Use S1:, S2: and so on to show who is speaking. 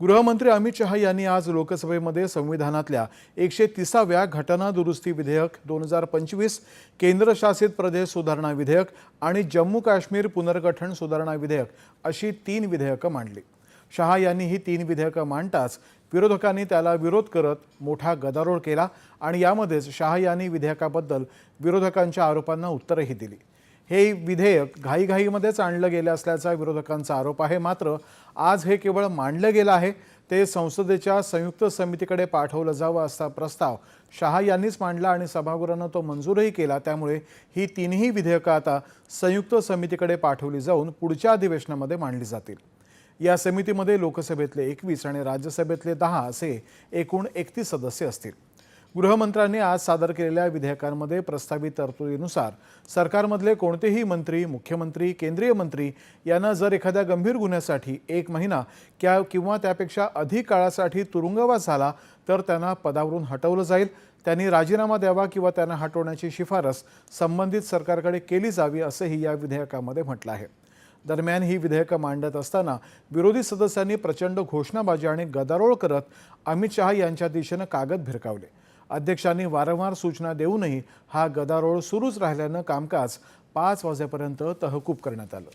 S1: गृहमंत्री अमित शहा यांनी आज लोकसभेमध्ये संविधानातल्या एकशे तिसाव्या घटना दुरुस्ती विधेयक दोन हजार पंचवीस केंद्रशासित प्रदेश सुधारणा विधेयक आणि जम्मू काश्मीर पुनर्गठन सुधारणा विधेयक अशी तीन विधेयकं मांडली. शहा यांनी ही तीन विधेयकं मांडताच विरोधकांनी त्याला विरोध करत मोठा गदारोळ केला आणि यामध्येच शहा यांनी विधेयकाबद्दल विरोधकांच्या आरोपांना उत्तरही दिली. हे विधेयक घाईघाईमध्येच आणलं गेलं असल्याचा विरोधकांचा आरोप आहे. मात्र आज हे केवळ मांडलं गेलं आहे. ते संसदेच्या संयुक्त समितीकडे पाठवलं जावं असा प्रस्ताव शहा यांनीच मांडला आणि सभागृहानं तो मंजूरही केला. त्यामुळे ही तिन्ही विधेयकं आता संयुक्त समितीकडे पाठवली जाऊन पुढच्या अधिवेशनामध्ये मांडली जातील. या समितीमध्ये लोकसभेतले एकवीस आणि राज्यसभेतले दहा असे एकूण एकतीस सदस्य असतील. गृहमंत्र्यांनी आज सादर केलेल्या विधेयकांमध्ये प्रस्तावित तरतुदीनुसार सरकारमधले कोणतेही मंत्री मुख्यमंत्री केंद्रीय मंत्री यांना जर एखाद्या गंभीर गुन्ह्यासाठी एक महिना क्या किंवा त्यापेक्षा अधिक काळासाठी तुरुंगवास झाला तर त्यांना पदावरून हटवलं जाईल. त्यांनी राजीनामा द्यावा किंवा त्यांना हटवण्याची शिफारस संबंधित सरकारकडे केली जावी असंही या विधेयकामध्ये म्हटलं आहे. दरम्यान ही विधेयकं मांडत असताना विरोधी सदस्यांनी प्रचंड घोषणाबाजी आणि गदारोळ करत अमित शहा यांच्या दिशेनं कागद भिरकावले. अध्यक्षांनी वारंवार सूचना देऊनही हा गदारोळ सुरूच राहिल्यानं कामकाज पाच वाजेपर्यंत तहकूब करण्यात आलं.